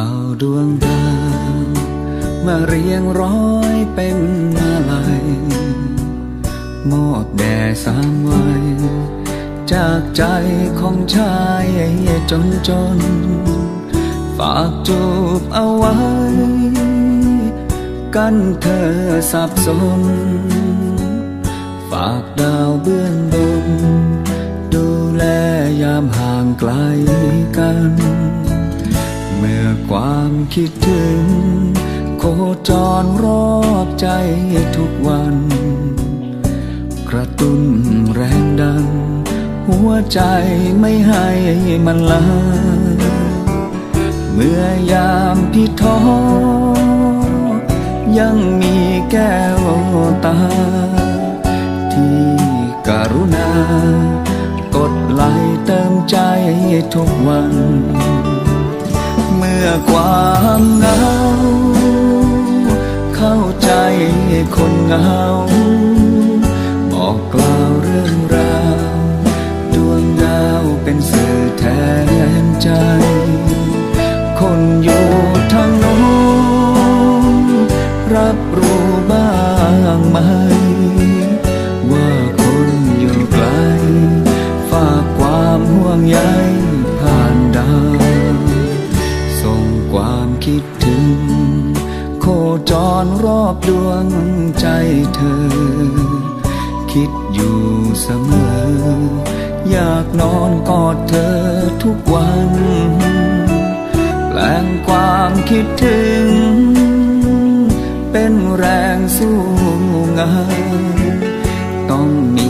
เก็บเอาดวงดาวมาเรียงร้อยเป็นมาลัยมอบแด่สามวัย จากใจของชายจนจน ฝากจูบเอาไว้ กันเธอสับสน ฝากดาวเบื้องบน ดูแลยามห่างไกลกัน ความคิดถึง โคจรรอบใจทุกวัน กระตุ้นแรงดัน หัวใจไม่ให้มันลาเมื่อยามพี่ท้อยังมีแก้วตา ที่กรุณา กดไลค์เติมใจทุกวัน เมื่อความเหงา เข้าใจคนเหงา บอกกล่าวเรื่องราว ดวงดาวเป็นสื่อแทนใจ คนอยู่ทางโน้นรับรู้บ้างไหม อนรอบดวงใจเธอ คิดอยู่เสมอ อยากนอนกอดเธอทุกวัน แปลงความคิดถึง เป็นแรงสู้งานต้องมี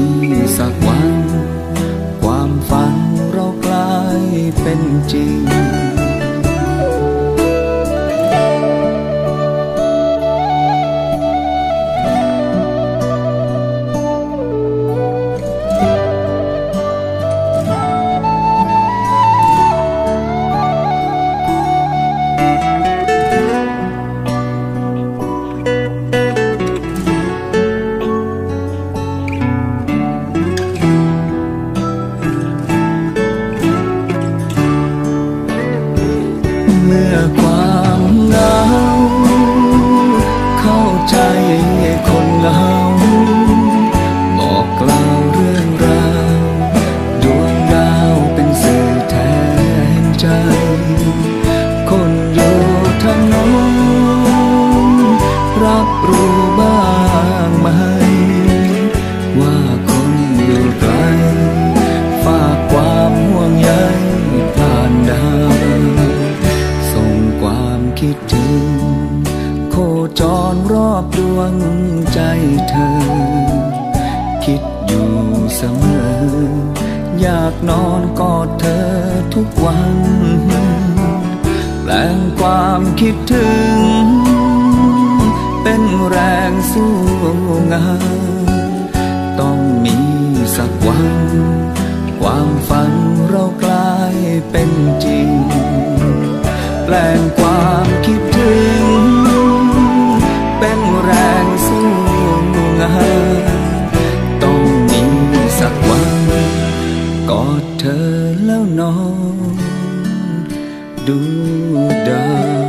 วงใจเธอ คิดอยู่เสมอ อยากนอนกอดเธอทุกวันแปลงความคิดถึง เป็นแรงสู้งาน ต้องมีสักวัน ความฝันเรากลายเป็นจริง แปลงความ แรงสู้งานต้องมีสักวันกอดเธอแล้วนอน ดูดาว